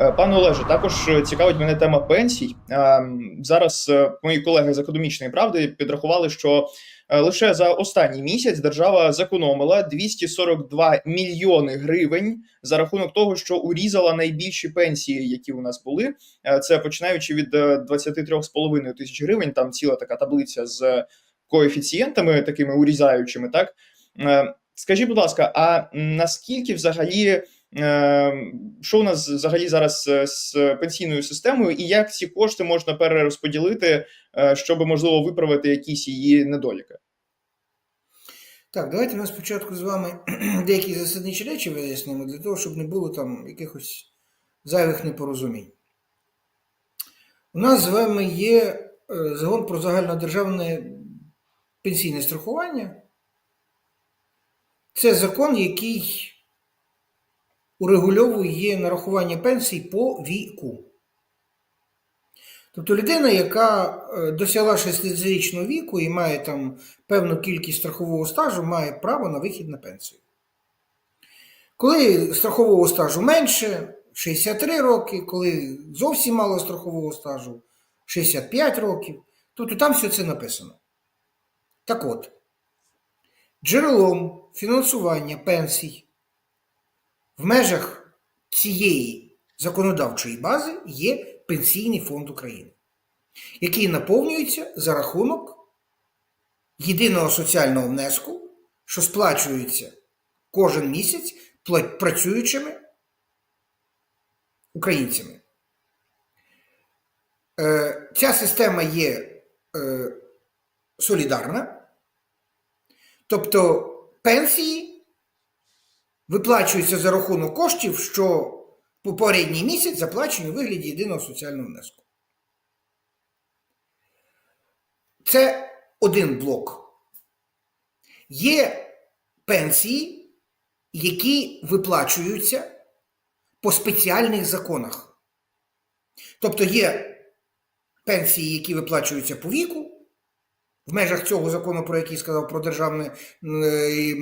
Е, Пане Олеже, також е, цікавить мене тема пенсій. Е, Зараз мої колеги з економічної правди підрахували, що лише за останній місяць держава зекономила 242 мільйони гривень за рахунок того, що урізала найбільші пенсії, які у нас були. Це починаючи від е, 23,5 тисяч гривень. Там ціла така таблиця з коефіцієнтами, такими урізаючими. Так скажіть, будь ласка, а наскільки взагалі? Е, Що у нас взагалі зараз з пенсійною системою, і як ці кошти можна перерозподілити, е, щоб можливо виправити якісь її недоліки? Так, давайте ми спочатку з вами деякі засадничі речі вияснимо для того, щоб не було там якихось зайвих непорозумінь. У нас з вами є е, закон про загальнодержавне пенсійне страхування. Це закон, який урегульовує нарахування пенсій по віку. Тобто людина, яка е, досягла 60-річного віку і має там певну кількість страхового стажу, має право на вихід на пенсію. Коли страхового стажу менше, 63 роки, коли зовсім мало страхового стажу, 65 років, тобто там все це написано. Так от, джерелом фінансування пенсій в межах цієї законодавчої бази є Пенсійний фонд України, який наповнюється за рахунок єдиного соціального внеску, що сплачується кожен місяць працюючими українцями. Е, Ця система є е, солідарна, тобто пенсії виплачуються за рахунок коштів, що попередній місяць заплачені у вигляді єдиного соціального внеску. Це один блок. Є пенсії, які виплачуються по спеціальних законах. Тобто є пенсії, які виплачуються по віку, в межах цього закону, про який сказав про державне е, е,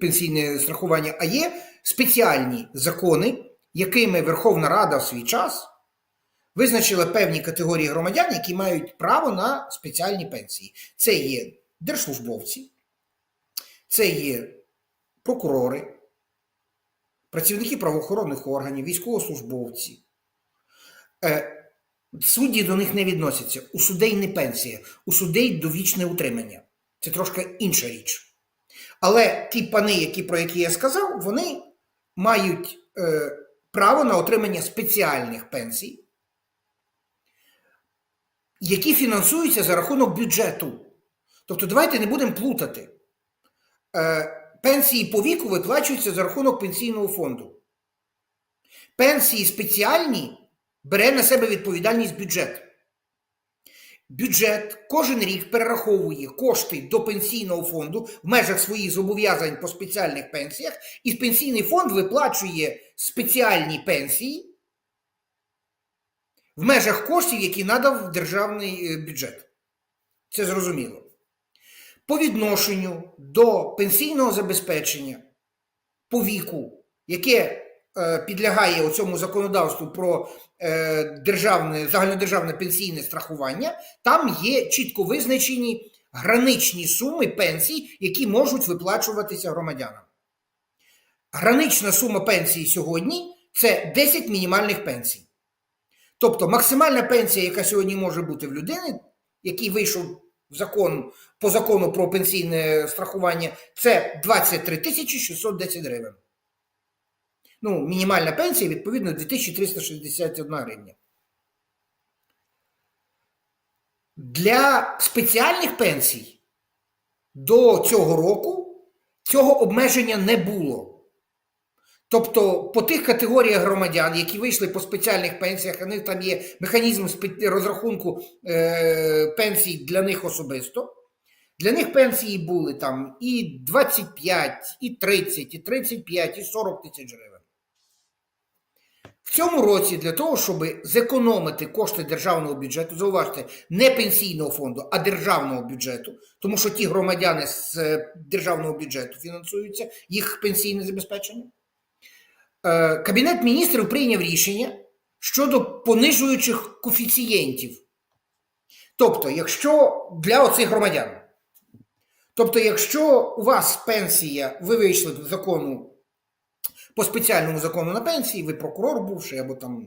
пенсійне страхування, а є спеціальні закони, якими Верховна Рада в свій час визначила певні категорії громадян, які мають право на спеціальні пенсії. Це є держслужбовці, це є прокурори, працівники правоохоронних органів, військовослужбовці. Судді до них не відносяться. У судей не пенсія, у судей довічне утримання. Це трошки інша річ. Але ті пани, які, про які я сказав, вони мають е, право на отримання спеціальних пенсій, які фінансуються за рахунок бюджету. Тобто, давайте не будемо плутати. Е, Пенсії по віку виплачуються за рахунок пенсійного фонду. Пенсії спеціальні бере на себе відповідальність бюджет. Бюджет кожен рік перераховує кошти до пенсійного фонду в межах своїх зобов'язань по спеціальних пенсіях, і пенсійний фонд виплачує спеціальні пенсії в межах коштів, які надав державний е, бюджет. Це зрозуміло. По відношенню до пенсійного забезпечення по віку, яке е, підлягає цьому законодавству про е, державне, загальнодержавне пенсійне страхування, там є чітко визначені граничні суми пенсій, які можуть виплачуватися громадянам. Гранична сума пенсії сьогодні це 10 мінімальних пенсій. Тобто максимальна пенсія, яка сьогодні може бути в людини, який вийшов в закон по закону про пенсійне страхування, це 23 тисячі 610 гривень. Ну, мінімальна пенсія, відповідно, 2361 гривня. Для спеціальних пенсій до цього року цього обмеження не було. Тобто по тих категоріях громадян, які вийшли по спеціальних пенсіях, у них там є механізм розрахунку е, пенсій для них особисто. Для них пенсії були там і 25, і 30, і 35, і 40 тисяч гривень. Цьому році для того, щоб зекономити кошти державного бюджету, зауважте, не пенсійного фонду, а державного бюджету, тому що ті громадяни з е, державного бюджету фінансуються, їх пенсійне забезпечення. е, Кабінет міністрів прийняв рішення щодо понижуючих коефіцієнтів. Тобто, якщо для оцих громадян, тобто, якщо у вас пенсія, ви вийшли в закону по спеціальному закону на пенсії, ви прокурор бувший або там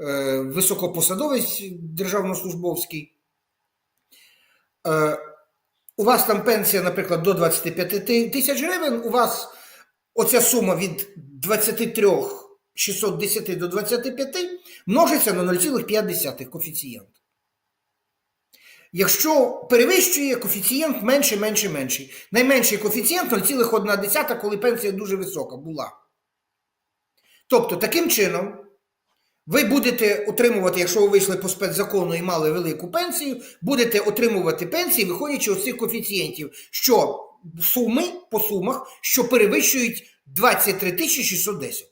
е, високопосадовець державнослужбовський, е, у вас там пенсія, наприклад, до 25 тисяч гривень, у вас оця сума від 23 610 до 25 множиться на 0,5 коефіцієнт. Якщо перевищує коефіцієнт менше, менше, менший. Найменший коефіцієнт 0,1, коли пенсія дуже висока була. Тобто, таким чином, ви будете отримувати, якщо ви вийшли по спецзакону і мали велику пенсію, будете отримувати пенсії, виходячи з цих коефіцієнтів, що суми по сумах, що перевищують 23 тисячі 610.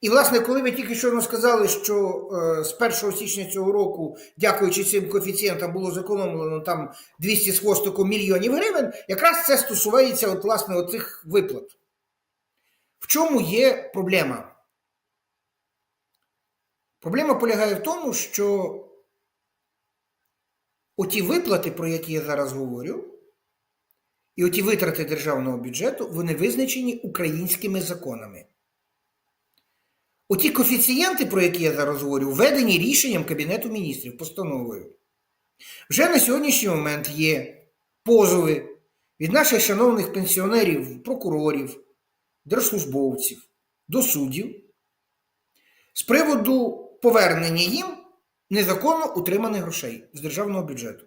І, власне, коли ви тільки що сказали, що е, з 1 січня цього року, дякуючи цим коефіцієнтам, було зекономлено там 200 з хвостиком мільйонів гривень, якраз це стосується от, власне, оцих виплат. В чому є проблема? Проблема полягає в тому, що оті виплати, про які я зараз говорю, і оті витрати державного бюджету, вони визначені українськими законами. Оті коефіцієнти, про які я зараз говорю, введені рішенням Кабінету міністрів постановою. Вже на сьогоднішній момент є позови від наших шановних пенсіонерів, прокурорів, держслужбовців до суддів з приводу повернення їм незаконно утриманих грошей з державного бюджету.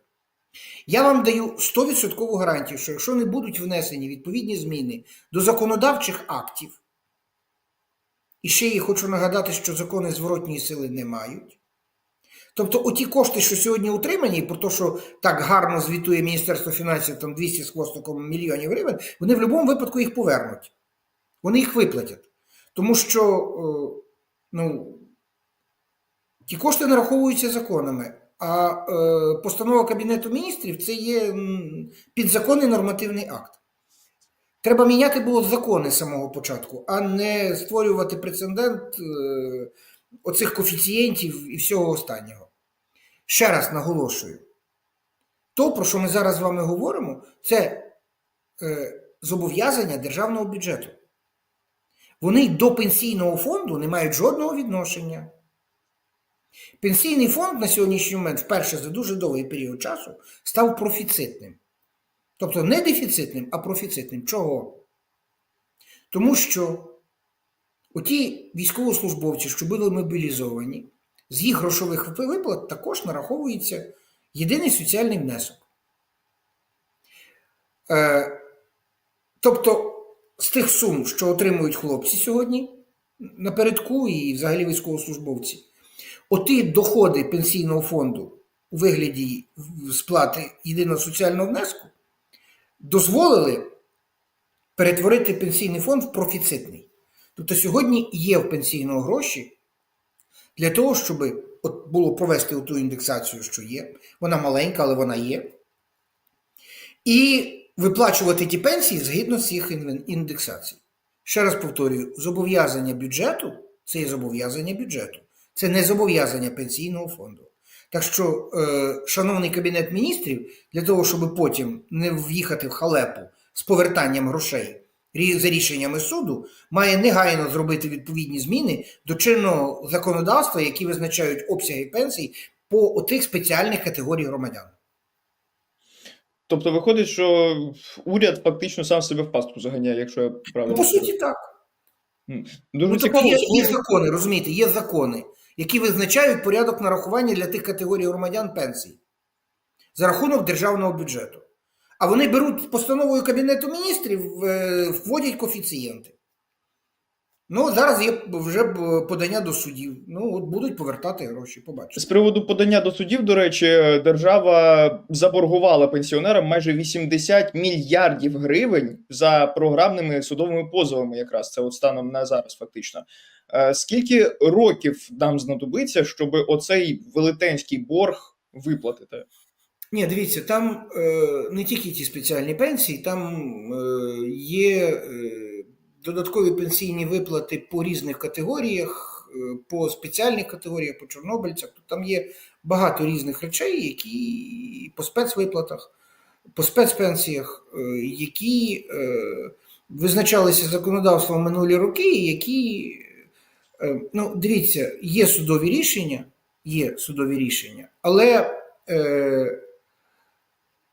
Я вам даю 100% гарантію, що якщо не будуть внесені відповідні зміни до законодавчих актів, і ще я хочу нагадати, що закони зворотньої сили не мають. Тобто, оті кошти, що сьогодні утримані, про те, що так гарно звітує Міністерство фінансів там 200 з хвостиком мільйонів гривень, вони в будь-якому випадку їх повернуть. Вони їх виплатять. Тому що е, ну, ті кошти нараховуються законами, а е, постанова Кабінету міністрів це є підзаконний нормативний акт. Треба міняти було закони з самого початку, а не створювати прецедент е, оцих коефіцієнтів і всього останнього. Ще раз наголошую: то, про що ми зараз з вами говоримо, це зобов'язання державного бюджету. Вони до пенсійного фонду не мають жодного відношення. Пенсійний фонд на сьогоднішній момент, вперше за дуже довгий період часу, став профіцитним. Тобто не дефіцитним, а профіцитним. Чого? Тому що оті військовослужбовці, що були мобілізовані, з їх грошових виплат також нараховується єдиний соціальний внесок. Е, тобто, з тих сум, що отримують хлопці сьогодні напередку і взагалі військовослужбовці, оті доходи пенсійного фонду у вигляді сплати єдиного соціального внеску дозволили перетворити пенсійний фонд в профіцитний. Тобто сьогодні є в пенсійного гроші для того, щоб от було провести ту індексацію, що є. Вона маленька, але вона є. І виплачувати ті пенсії згідно з їх ін- індексацій. Ще раз повторюю: зобов'язання бюджету це є зобов'язання бюджету, це не зобов'язання пенсійного фонду. Так що, е, шановний Кабінет міністрів, для того, щоб потім не в'їхати в халепу з повертанням грошей за рішеннями суду, має негайно зробити відповідні зміни до чинного законодавства, які визначають обсяги пенсій по отих спеціальних категорій громадян. Тобто виходить, що уряд фактично сам себе в пастку заганяє, якщо я Ну, правильно. по суті, так. Дуже Ну, цікаво. є, є закони, розумієте, є закони, які визначають порядок нарахування для тих категорій громадян пенсій за рахунок державного бюджету. А вони беруть постановою Кабінету міністрів, е, вводять коефіцієнти. Ну, зараз є вже подання до судів. Ну, от будуть повертати гроші, побачите. З приводу подання до судів, до речі, держава заборгувала пенсіонерам майже 80 мільярдів гривень за програмними судовими позовами, якраз це от станом на зараз, фактично. Е, Скільки років нам знадобиться, щоб оцей велетенський борг виплатити? Ні, дивіться, там е, не тільки ті спеціальні пенсії, там е, є е, додаткові пенсійні виплати по різних категоріях, е, по спеціальних категоріях, по чорнобильцях. Тут там є багато різних речей, які по спецвиплатах, по спецпенсіях, е, які е, визначалися законодавством минулі роки, які, ну, дивіться, є судові рішення, є судові рішення, але е,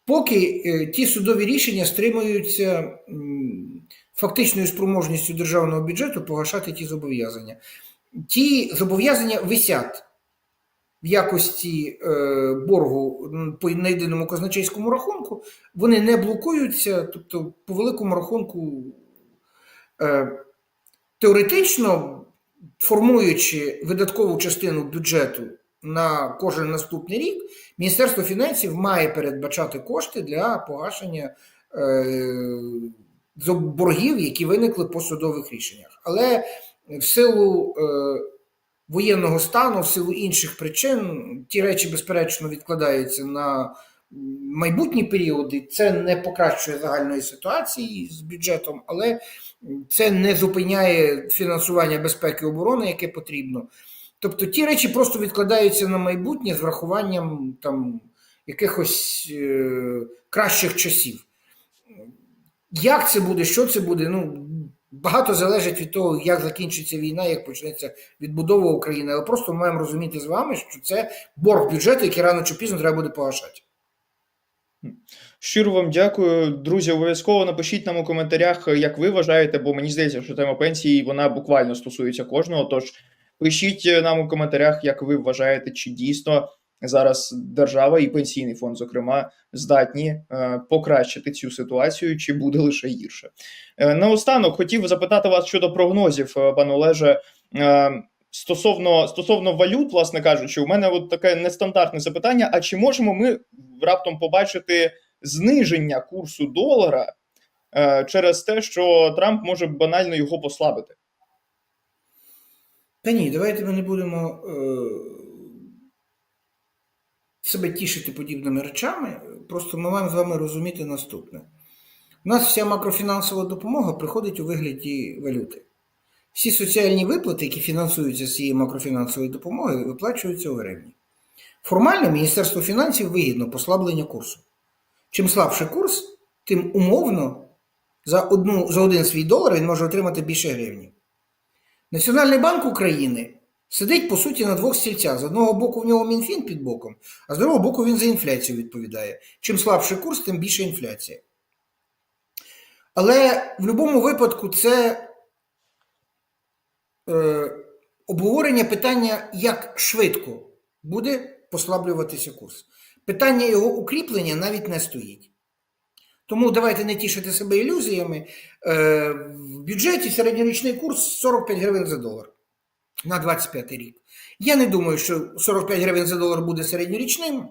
поки ті судові рішення стримуються фактичною спроможністю державного бюджету погашати ті зобов'язання. Ті зобов'язання висять в якості е, боргу по на єдиному казначейському рахунку, вони не блокуються, тобто, по великому рахунку, е, теоретично формуючи видаткову частину бюджету на кожен наступний рік, Міністерство фінансів має передбачати кошти для погашення е, зоб- боргів, які виникли по судових рішеннях. Але в силу е, воєнного стану, в силу інших причин, ті речі, безперечно, відкладаються на майбутні періоди. Це не покращує загальної ситуації з бюджетом, але це не зупиняє фінансування безпеки і оборони, яке потрібно. Тобто ті речі просто відкладаються на майбутнє з врахуванням там якихось е, кращих часів. Як це буде, що це буде? Ну, багато залежить від того, як закінчиться війна, як почнеться відбудова України. Але просто ми маємо розуміти з вами, що це борг бюджету, який рано чи пізно треба буде погашати. Щиро вам дякую, друзі. Обов'язково напишіть нам у коментарях, як ви вважаєте, бо мені здається, що тема пенсії вона буквально стосується кожного. Тож пишіть нам у коментарях, як ви вважаєте, чи дійсно зараз держава і пенсійний фонд, зокрема, здатні е, покращити цю ситуацію, чи буде лише гірше. Е, наостанок хотів запитати вас щодо прогнозів, е, пане Олеже. Стосовно стосовно валют, власне кажучи, у мене от таке нестандартне запитання: а чи можемо ми раптом побачити зниження курсу долара е, через те, що Трамп може банально його послабити? Та ні, давайте ми не будемо себе тішити подібними речами. Просто ми маємо з вами розуміти наступне. У нас вся макрофінансова допомога приходить у вигляді валюти. Всі соціальні виплати, які фінансуються з цієї макрофінансової допомоги, виплачуються у гривні. Формально Міністерство фінансів вигідно послаблення курсу. Чим слабший курс, тим умовно за, одну, за один свій долар він може отримати більше гривні. Національний банк України сидить, по суті, на двох стільцях. З одного боку, в нього Мінфін під боком, а з другого боку, він за інфляцію відповідає. Чим слабший курс, тим більше інфляція. Але в будь-якому випадку це е, обговорення питання, як швидко буде послаблюватися курс. Питання його укріплення навіть не стоїть. Тому давайте не тішити себе ілюзіями. Е, в бюджеті середньорічний курс 45 гривень за долар на 25 рік. Я не думаю, що 45 гривень за долар буде середньорічним.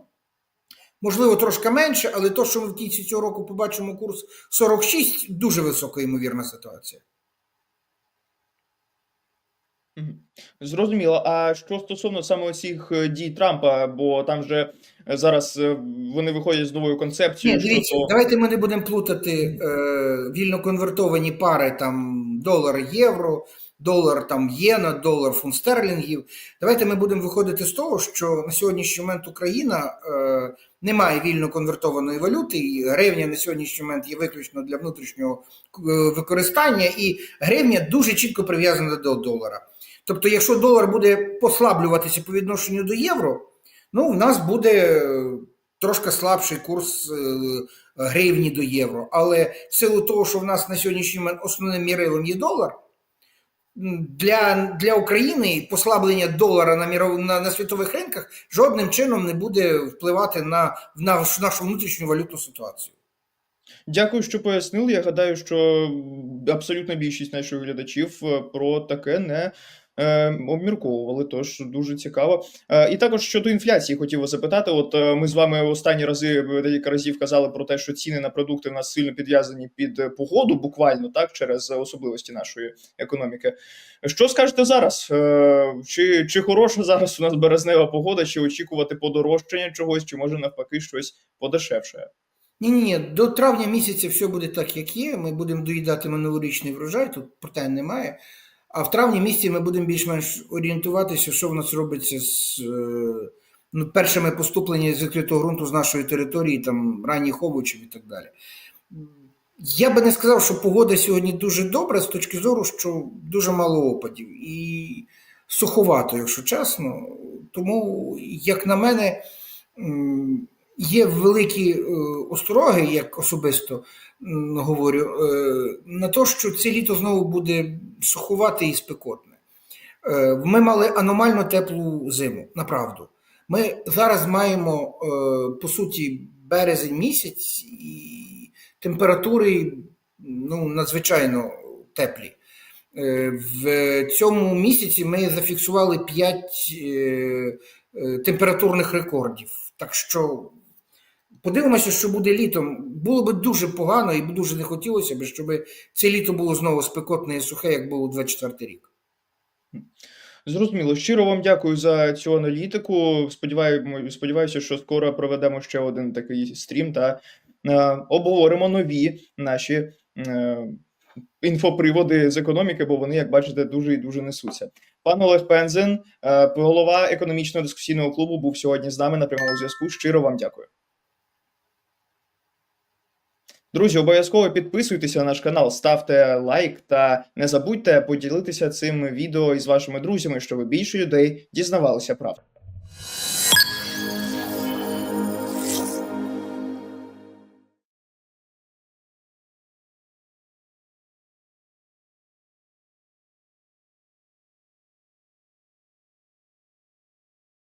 Можливо, трошки менше, але то, що ми в кінці цього року побачимо курс 46, дуже висока ймовірна ситуація. Зрозуміло. А що стосовно саме цих дій Трампа, бо там же е, зараз е, вони виходять з новою Ні, концепцією дивіться, щодо давайте ми не будемо плутати е, вільно конвертовані пари там долар євро, долар там єна, долар фунт стерлінгів. Давайте ми будемо виходити з того, що на сьогоднішній момент Україна е, не має вільно конвертованої валюти, і гривня на сьогоднішній момент є виключно для внутрішнього е, використання, і гривня дуже чітко прив'язана до долара. Тобто, якщо долар буде послаблюватися по відношенню до євро, ну, в нас буде е, трошки слабший курс е, гривні до євро. Але в силу того, що в нас на сьогоднішній момент основним мірилом є долар, для, для України послаблення долара на, міров, на, на світових ринках жодним чином не буде впливати на, на нашу внутрішню валютну ситуацію. Дякую, що пояснили. Я гадаю, що абсолютна більшість наших глядачів е, про таке не обмірковували. Тож дуже цікаво. Е, і також щодо інфляції хотів запитати. От е, ми з вами останні рази е, декілька разів казали про те, що ціни на продукти в нас сильно підв'язані під е, погоду, буквально так, через особливості нашої економіки. Що скажете зараз? Е, Чи, чи хороша зараз у нас березнева погода, чи очікувати подорожчання чогось, чи може навпаки щось подешевше? Ні, ні, ні, до травня місяця все буде так, як є. Ми будемо доїдати минулорічний врожай, тут питань немає. А в травні місяці ми будемо більш-менш орієнтуватися, що в нас робиться з е, ну, першими поступленнями з відкритого ґрунту з нашої території, там ранніх овочів і так далі. Я би не сказав, що погода сьогодні дуже добра з точки зору, що дуже мало опадів і суховато, якщо чесно. Тому, як на мене, є великі е, остороги, як особисто говорю, е, на те, що це літо знову буде суховате і спекотне. Е, Ми мали аномально теплу зиму, направду. Ми зараз маємо, по суті, березень місяць і температури ну, надзвичайно теплі. В цьому місяці ми зафіксували 5 температурних рекордів. Так що подивимося, що буде літом. Було б дуже погано і дуже не хотілося б, щоб це літо було знову спекотне і сухе, як було 24 рік. Зрозуміло. Щиро вам дякую за цю аналітику. Сподіваємо, сподіваюся, що скоро проведемо ще один такий стрім та е, обговоримо нові наші е, інфоприводи з економіки, бо вони, як бачите, дуже і дуже несуться. Пан Олег Пензен, е, голова економічного дискусійного клубу, був сьогодні з нами на прямому зв'язку. Щиро вам дякую. Друзі, обов'язково підписуйтеся на наш канал, ставте лайк та не забудьте поділитися цим відео із вашими друзями, щоб більше людей дізнавалися правду.